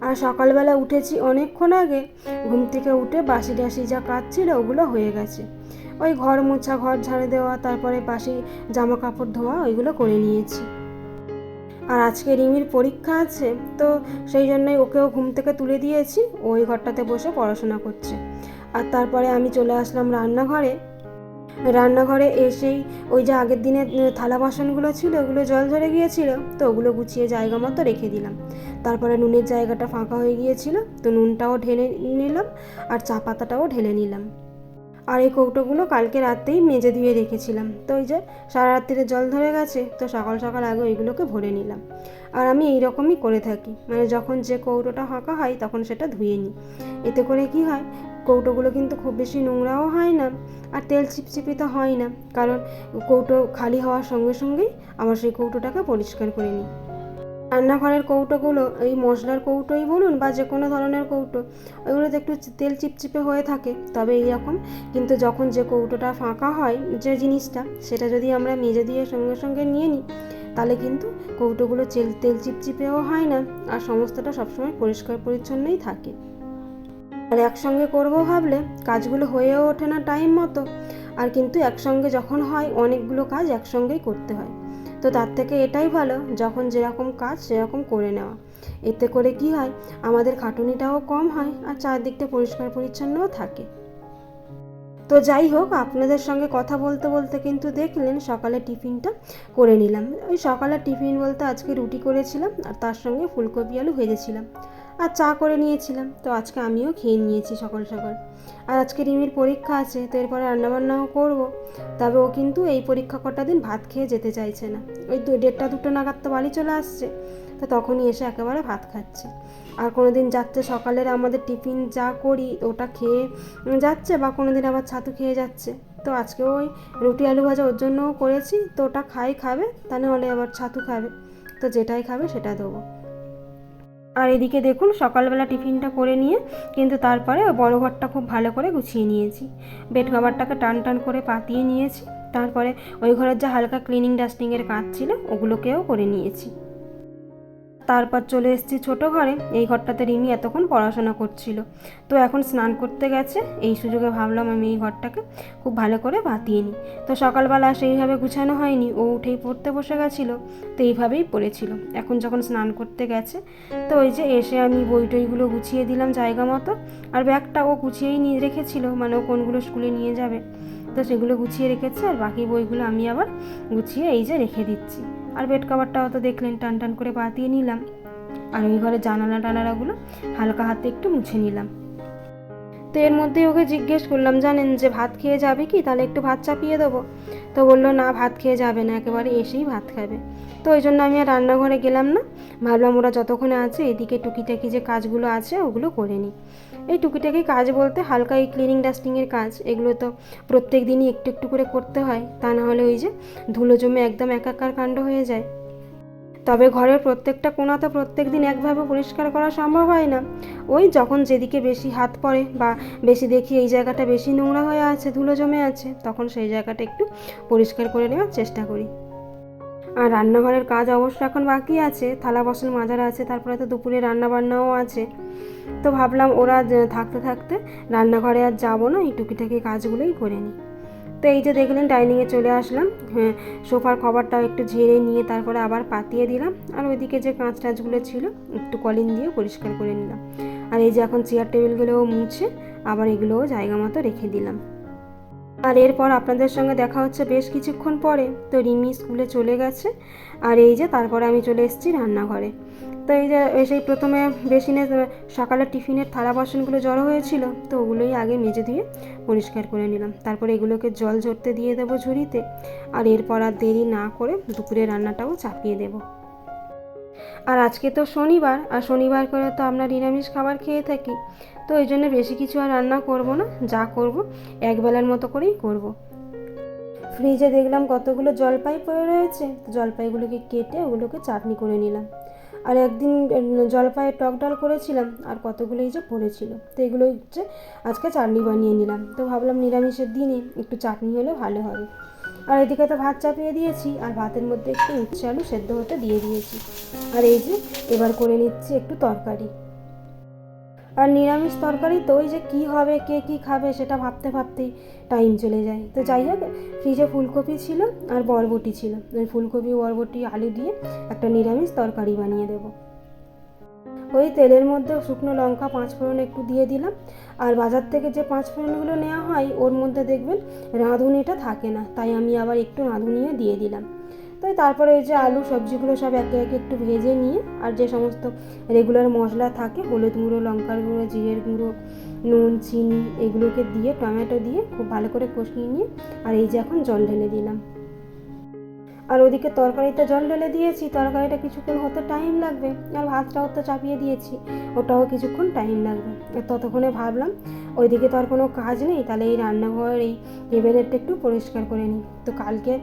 আর সকালবেলা উঠেছি অনেকক্ষণ আগে। ঘুম থেকে উঠে বাসি টাসি যা কাজ ছিল ওগুলো হয়ে গেছে। ওই ঘর মোছা, ঘর ঝাড়ে দেওয়া, তারপরে বাসি জামা কাপড় ধোয়া, ওইগুলো করে নিয়েছি। আর আজকে রিমির পরীক্ষা আছে, তো সেই জন্যই ওকেও ঘুম থেকে তুলে দিয়েছি। ওই ঘরটাতে বসে পড়াশোনা করছে। আর তারপরে আমি চলে আসলাম রান্নাঘরে। রান্নাঘরে এসেই ওই যে আগের দিনে থালা বাসনগুলো ছিল, ওগুলো জল ঝরে গিয়েছিল, তো ওগুলো গুছিয়ে জায়গা মতো রেখে দিলাম। তারপরে নুনের জায়গাটা ফাঁকা হয়ে গিয়েছিল, তো নুনটাও ঢেলে নিলাম আর চা পাতাটাও ঢেলে নিলাম। আর এই কৌটোগুলো কালকে রাতেই মেজে ধুয়ে রেখেছিলাম। তো ওই যে সারা রাত্রিরে জল ধরে গেছে, তো সকাল সকাল আগে ওইগুলোকে ভরে নিলাম। আর আমি এই রকমই করে থাকি। মানে যখন যে কৌটোটা ফাঁকা হয়, তখন সেটা ধুয়ে নিই। এতে করে কি হয়, কৌটোগুলো কিন্তু খুব বেশি নোংরাও হয় না আর তেল চিপচিপি তো হয় না। কারণ কৌটো খালি হওয়ার সঙ্গে সঙ্গেই আবার সেই কৌটোটাকে পরিষ্কার করে নিই। রান্নাঘরের কৌটোগুলো, এই মশলার কৌটোই বলুন বা যে কোনো ধরনের কৌটো ওইগুলোতে একটু তেল চিপচিপে হয়ে থাকে। তবে এইরকম, কিন্তু যখন যে কৌটোটা ফাঁকা হয়, যে জিনিসটা, সেটা যদি আমরা মেজে দিয়ে সঙ্গে সঙ্গে নিয়ে নিই তাহলে কিন্তু কৌটোগুলো তেল তেল চিপচিপেও হয় না আর সমস্তটা সবসময় পরিষ্কার পরিচ্ছন্নই থাকে। আর একসঙ্গে করব ভাবলে কাজগুলো হয়েও ওঠে না টাইম মতো। আর কিন্তু একসঙ্গে যখন হয় অনেকগুলো কাজ একসঙ্গেই করতে হয়। তো তার থেকে এটাই ভালো যখন যেরকম কাজ সেরকম করে নেওয়া। এতে করে কি হয়? আমাদের খাটুনিটাও কম হয় আর চারদিকটা পরিষ্কার পরিচ্ছন্নও থাকে। তো যাই হোক, আপনাদের সঙ্গে কথা বলতে বলতে কিন্তু দেখলেন সকালে টিফিনটা করে নিলাম। ওই সকালের টিফিন বলতে আজকে রুটি করেছিলাম আর তার সঙ্গে ফুলকপি আলু ভেজেছিলাম। আর চা করে নিয়েছিলাম। তো আজকে আমিও খেয়ে নিয়েছি সকাল সকাল। আর আজকে রিমির পরীক্ষা আছে, তো এরপরে রান্নাবান্নাও করব। তবে ও কিন্তু এই পরীক্ষা কটা দিন ভাত খেয়ে যেতে চাইছে না। ওই দু দেড়টা দুটো নাগাদ তো বাড়ি চলে আসছে, তো তখনই এসে একেবারে ভাত খাচ্ছে। আর কোনো দিন যাচ্ছে সকালের আমাদের টিফিন যা করি, ওটা খেয়ে যাচ্ছে বা কোনো দিন আবার ছাতু খেয়ে যাচ্ছে। তো আজকে ওই রুটি আলু ভাজা ওর জন্যও করেছি, তো ওটা খাই খাবে, তা নাহলে আবার ছাতু খাবে। তো যেটাই খাবে সেটা দেবো। আর এদিকে দেখুন, সকালবেলা টিফিনটা করে নিয়ে কিন্তু তারপরে ওই বড় ঘরটা খুব ভালো করে গুছিয়ে নিয়েছি। বেড কভারটাকে টান টান করে পাতিয়ে নিয়েছি। তারপরে ওই ঘরের যা হালকা ক্লিনিং ডাস্টিংয়ের কাজ ছিল, ওগুলোকেও করে নিয়েছি। তারপর চলে এসেছি ছোটো ঘরে। এই ঘরটাতে রিমি এতক্ষণ পড়াশোনা করছিল। তো এখন স্নান করতে গেছে। এই সুযোগে ভাবলাম আমি এই ঘরটাকে খুব ভালো করে বাতিয়ে নিই। তো সকালবেলা সেইভাবে গুছানো হয়নি। ও উঠেই পড়তে বসে গেছিল। তো এইভাবেই পড়েছিল। এখন যখন স্নান করতে গেছে, তো ওই যে এসে আমি বই টইগুলো গুছিয়ে দিলাম জায়গা মতো। আর ব্যাগটা ও গুছিয়েই নিয়ে রেখেছিল। মানে ও কোনগুলো স্কুলে নিয়ে যাবে। তো সেগুলো গুছিয়ে রেখেছে। আর বাকি বইগুলো আমি আবার গুছিয়ে এই যে রেখে দিচ্ছি। আর বেড কাভারটাও তো দেখলেন, টান টান করে পাতিয়ে নিলাম। আর ওই ঘরে জানালা টানালাগুলো হালকা হাতে একটু মুছে নিলাম। তো এর মধ্যেই ওকে জিজ্ঞেস করলাম, জানেন যে ভাত খেয়ে যাবে কি? তাহলে একটু ভাত চাপিয়ে দেবো। তো বলল, না, ভাত খেয়ে যাবে না, একেবারে এসেই ভাত খাবে। তো ওই জন্য আমি আর রান্নাঘরে গেলাম না। ভাবলাম ওরা যতক্ষণে আছে, এদিকে টুকিটাকি যে কাজগুলো আছে, ওগুলো করে নিই। এই টুকিটাকি কাজ বলতে হালকা এই ক্লিনিং ডাস্টিংয়ের কাজ। এগুলো তো প্রত্যেক দিনই একটু একটু করে করতে হয়। তা না হলে ওই যে ধুলো জমে একদম একাকার কাণ্ড হয়ে যায়। তবে ঘরের প্রত্যেকটা কোণা তো প্রত্যেক দিন একভাবে পরিষ্কার করা সম্ভব হয় না। ওই যখন যেদিকে বেশি হাত পড়ে বা বেশি দেখি এই জায়গাটা বেশি নোংরা হয়ে আছে, ধুলো জমে আছে, তখন সেই জায়গাটা একটু পরিষ্কার করে নেওয়ার চেষ্টা করি। আর রান্নাঘরের কাজ অবশ্য এখন বাকি আছে, থালা বাসন মাজার আছে, তারপরে তো দুপুরে রান্না বান্নাও আছে। তো ভাবলাম ওরা থাকতে থাকতে রান্নাঘরে আর যাব না, এই টুকিটাকি কাজগুলোই করে নিই। তো এই যে দেখলেন ডাইনিংয়ে চলে আসলাম হ্যাঁ সোফার কভারটাও একটু ঝেড়ে নিয়ে তারপরে আবার পাতিয়ে দিলাম, আর ওইদিকে যে কাঁচ টাচগুলো ছিল, একটু কলিন দিয়ে পরিষ্কার করে নিলাম। আর এই যে এখন চেয়ার টেবিলগুলোও মুছে, আবার এগুলোও জায়গা মতো রেখে দিলাম। আর এরপর আপনাদের সঙ্গে দেখা হচ্ছে বেশ কিছুক্ষণ পরে। তো রিমি স্কুলে চলে গেছে। আর এই যে তারপরে আমি চলে এসেছি রান্নাঘরে। তো এই যে সেই প্রথমে বেসিনে সকালে টিফিনের থালা বাসনগুলো জড়ো হয়েছিল। তো ওগুলোই আগে মেজে দিয়ে পরিষ্কার করে নিলাম। তারপরে এগুলোকে জল ঝরতে দিয়ে দেবো ঝুড়িতে। আর এরপর আর দেরি না করে দুপুরে রান্নাটাও চাপিয়ে দেবো। আর আজকে তো শনিবার। আর শনিবার করে তো আমরা নিরামিষ খাবার খেয়ে থাকি। তো এই জন্য বেশি কিছু আর রান্না করব না, যা করব, একবেলার মতো করেই করব। ফ্রিজে দেখলাম কতগুলো জলপাই পড়ে রয়েছে জলপাইগুলোকে কেটে ওগুলোকে চাটনি করে নিলাম। আর একদিন জলপাইয়ের টক ডাল করেছিলাম, আর কতগুলো এই যে পড়েছিল, তো এগুলো হচ্ছে আজকে চাটনি বানিয়ে নিলাম। তো ভাবলাম নিরামিষের দিনে একটু চাটনি হলে ভালো হবে। আর এদিকে তো ভাত চাপিয়ে দিয়েছি, আর ভাতের মধ্যে একটু উচ্ছে আলু সেদ্ধ হতে দিয়ে দিয়েছি। আর এই যে এবার করে নিচ্ছি একটু তরকারি। আর নিরামিষ তরকারি তো ওই যে কী হবে, কে কী খাবে সেটা ভাবতে ভাবতেই টাইম চলে যায়। তো যাই হোক ফ্রিজে ফুলকপি ছিল আর বরবটি ছিল। ওই ফুলকপি, বরবটি, আলু দিয়ে একটা নিরামিষ তরকারি বানিয়ে দেবো। ওই তেলের মধ্যে শুকনো লঙ্কা পাঁচ ফোড়ন একটু দিয়ে দিলাম। আর বাজার থেকে যে পাঁচ ফোড়নগুলো নেওয়া হয়, ওর মধ্যে দেখবেন রাঁধুনিটা থাকে না। তাই আমি আবার একটু রাঁধুনিও দিয়ে দিলাম। তাই তারপরে এই যে আলু সবজিগুলো সব একে একে একটু ভেজে নিয়ে আর যে সমস্ত রেগুলার মশলা থাকে, হলুদ গুঁড়ো, লঙ্কার গুঁড়ো, জিরের গুঁড়ো, নুন, চিনি, এগুলোকে দিয়ে, টমেটো দিয়ে খুব ভালো করে কষিয়ে নিয়ে, আর এই যে এখন জল ঢেলে দিলাম। আর ওদিকে তরকারিতে জল ঢেলে দিয়েছি, তরকারিটা কিছুক্ষণ হতে টাইম লাগবে, আর ভাতটাও তো চাপিয়ে দিয়েছি, ওটাও কিছুক্ষণ টাইম লাগবে। আর ততক্ষণে ভাবলাম, ওইদিকে তো আর কোনো কাজ নেই, তাহলে এই রান্নাঘরের এই টেবিলেরটা একটু পরিষ্কার করে নিই। তো কালকে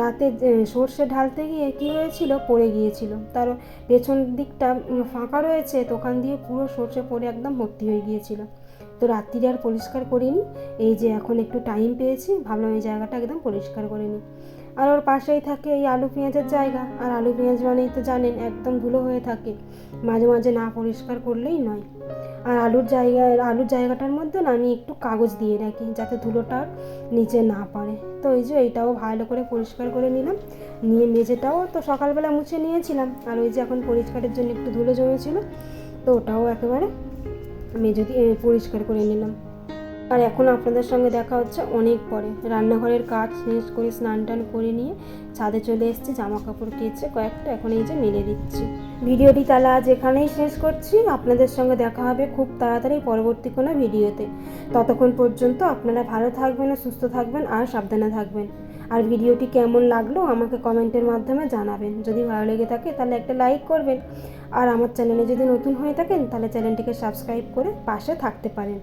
রাতে সর্ষে ঢালতে গিয়ে কী হয়েছিল? পড়ে গিয়েছিল। তার পেছন দিকটা ফাঁকা রয়েছে, তো ওখান দিয়ে পুরো সর্ষে পড়ে একদম ভর্তি হয়ে গিয়েছিল। তো রাত্রিরে আর পরিষ্কার করিনি, এই যে এখন একটু টাইম পেয়েছি, ভাবলাম এই জায়গাটা একদম পরিষ্কার করে নিই। আর ওর পাশেই থাকে এই আলু পেঁয়াজের জায়গা। আর আলু পেঁয়াজ মানেই তো জানেন, একদম ধুলো হয়ে থাকে। মাঝে মাঝে না পরিষ্কার করলেই নয়। আর আলুর জায়গা, আলুর জায়গাটার মধ্যে না আমি একটু কাগজ দিয়ে রাখি, যাতে ধুলোটা নিচে না পড়ে। তো এই যে এইটাও ভালো করে পরিষ্কার করে নিলাম। নিয়ে মেঝেটাও তো সকালবেলা মুছে নিয়েছিলাম। আর ওই যে এখন পরিষ্কারের জন্য একটু ধুলো জমেছিল, তো ওটাও একেবারে মেঝে দিয়ে পরিষ্কার করে নিলাম। আর এখন আপনাদের সঙ্গে দেখা হচ্ছে অনেক পরে। রান্নাঘরের কাজ শেষ করে স্নান টান করে নিয়ে ছাদে চলে এসেছি জামা কাপড় কেচে কয়েকটা এখন এই যে মেলে দিচ্ছি। ভিডিওটি তাহলে আজ এখানেই শেষ করছি। আপনাদের সঙ্গে দেখা হবে খুব তাড়াতাড়ি পরবর্তী কোনো ভিডিওতে। ততক্ষণ পর্যন্ত আপনারা ভালো থাকবেন, সুস্থ থাকবেন আর সাবধানে থাকবেন। আর ভিডিওটি কেমন লাগল আমাকে কমেন্টের মাধ্যমে জানাবেন। যদি ভালো লেগে থাকে তাহলে একটা লাইক করবেন। আর আমার চ্যানেলে যদি নতুন হয়ে থাকেন তাহলে চ্যানেলটিকে সাবস্ক্রাইব করে পাশে থাকতে পারেন।